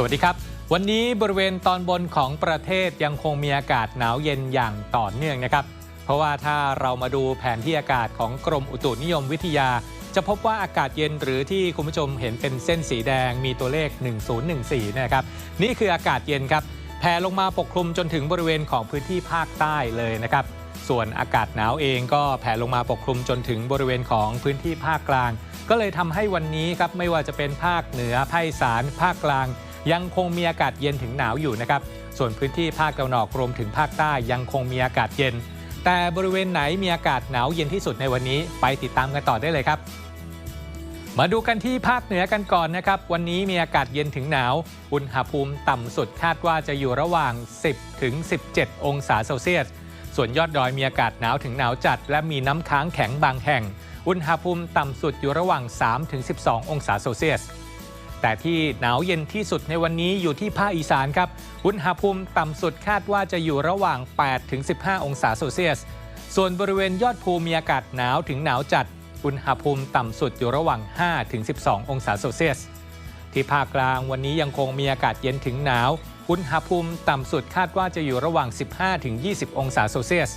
สวัสดีครับ วันนี้บริเวณตอนบนของประเทศยังคงมีอากาศหนาวเย็นอย่างต่อเนื่องนะครับ เพราะว่าถ้าเรามาดูแผนที่อากาศของกรมอุตุนิยมวิทยา จะพบว่าอากาศเย็นหรือที่คุณผู้ชมเห็นเป็นเส้นสีแดงมีตัวเลข 1014นะครับนี่คืออากาศเย็นครับแผ่ลงมาปกคลุมจนถึงบริเวณของพื้นที่ภาคใต้เลยนะครับ ส่วนอากาศหนาวเองก็แผ่ลงมาปกคลุมจนถึงบริเวณของพื้นที่ภาคกลาง ก็เลยทำให้วันนี้ครับไม่ว่าจะเป็นภาคเหนือภาคอีสานภาคกลาง ยังคงมีอากาศเย็นถึงหนาวอยู่นะครับ ส่วนพื้นที่ภาคตะวันออกรวมถึงภาคใต้ยังคงมีอากาศเย็น แต่บริเวณไหนมีอากาศหนาวเย็นที่สุดในวันนี้ไปติดตามกันต่อได้เลยครับมาดูกันที่ภาคเหนือกันก่อนนะครับ วันนี้มีอากาศเย็นถึงหนาว อุณหภูมิต่ำสุดคาดว่าจะอยู่ระหว่าง 10 ถึง 17 องศาเซลเซียส ส่วนยอดดอยมีอากาศหนาวถึงหนาวจัด และมีน้ำค้างแข็งบางแห่ง อุณหภูมิต่ำสุดอยู่ระหว่าง 3 ถึง 12 องศาเซลเซียส แต่ที่หนาวเย็นที่สุดในวันนี้อยู่ที่ภาคอีสานครับอุณหภูมิต่ำสุดคาดว่าจะอยู่ระหว่าง8ถึง15 องศาเซลเซียส ส่วนบริเวณยอดภูมีอากาศหนาวถึงหนาวจัด อุณหภูมิต่ำสุดอยู่ระหว่าง5ถึง12 องศาเซลเซียส ที่ภาคกลางวันนี้ยังคงมีอากาศเย็นถึงหนาว อุณหภูมิต่ำสุดคาดว่าจะอยู่ระหว่าง 15ถึง20 องศาเซลเซียส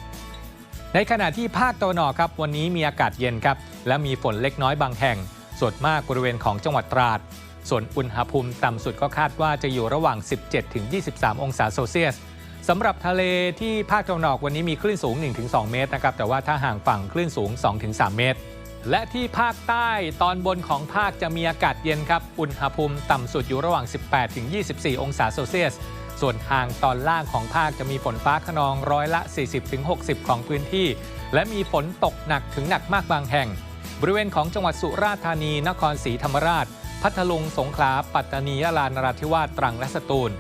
ในขณะที่ภาคตะวันออกครับวันนี้มีอากาศเย็นครับและมีฝนเล็กน้อยบางแห่งส่วนมากบริเวณของจังหวัดตราด ส่วนอุณหภูมิต่ำสุดก็คาดว่าจะอยู่ระหว่าง 17ถึง23 องศาเซลเซียสสำหรับทะเลที่ภาคตะวันออกวันนี้มีคลื่นสูง 1-2 เมตรนะครับ แต่ว่าถ้าห่างฝั่งคลื่นสูง 2-3 เมตร และที่ภาคใต้ตอนบนของภาคจะมีอากาศเย็นครับ อุณหภูมิต่ำสุดอยู่ระหว่าง 18ถึง24 องศาเซลเซียส ส่วนทางตอนล่างของภาคจะมีฝนฟ้าขนองร้อยละ 40ถึง60 ของพื้นที่ และมีฝนตกหนักถึงหนักมากบางแห่ง บริเวณของจังหวัดสุราษฎร์ธานี นครศรีธรรมราช พัทลุง สงขลา ปัตตานียะลานราธิวาสตรังและสตูล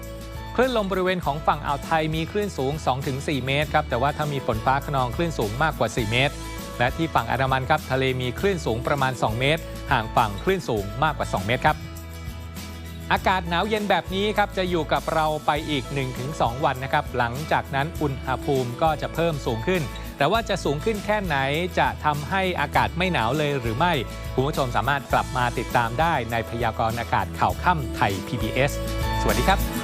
คลื่นลมบริเวณของฝั่งอ่าวไทยมีคลื่นสูง 2-4 เมตรครับแต่ว่าถ้ามีฝนฟ้าขนองคลื่นสูงมากกว่า 4 เมตร และที่ฝั่งอันดามันครับทะเลมีคลื่นสูงประมาณ 2 เมตร ห่างฝั่งคลื่นสูงมากกว่า 2 เมตรครับอากาศหนาวเย็นแบบนี้ครับจะอยู่กับเราไปอีก 1-2 วันนะครับหลังจากนั้นอุณหภูมิก็จะเพิ่มสูงขึ้น แต่ว่าจะสูงขึ้นแค่ไหนจะทำให้อากาศไม่หนาวเลยหรือไม่ คุณผู้ชมสามารถกลับมาติดตามได้ในพยากรณ์อากาศข่าวค่ำไทย PBS สวัสดีครับ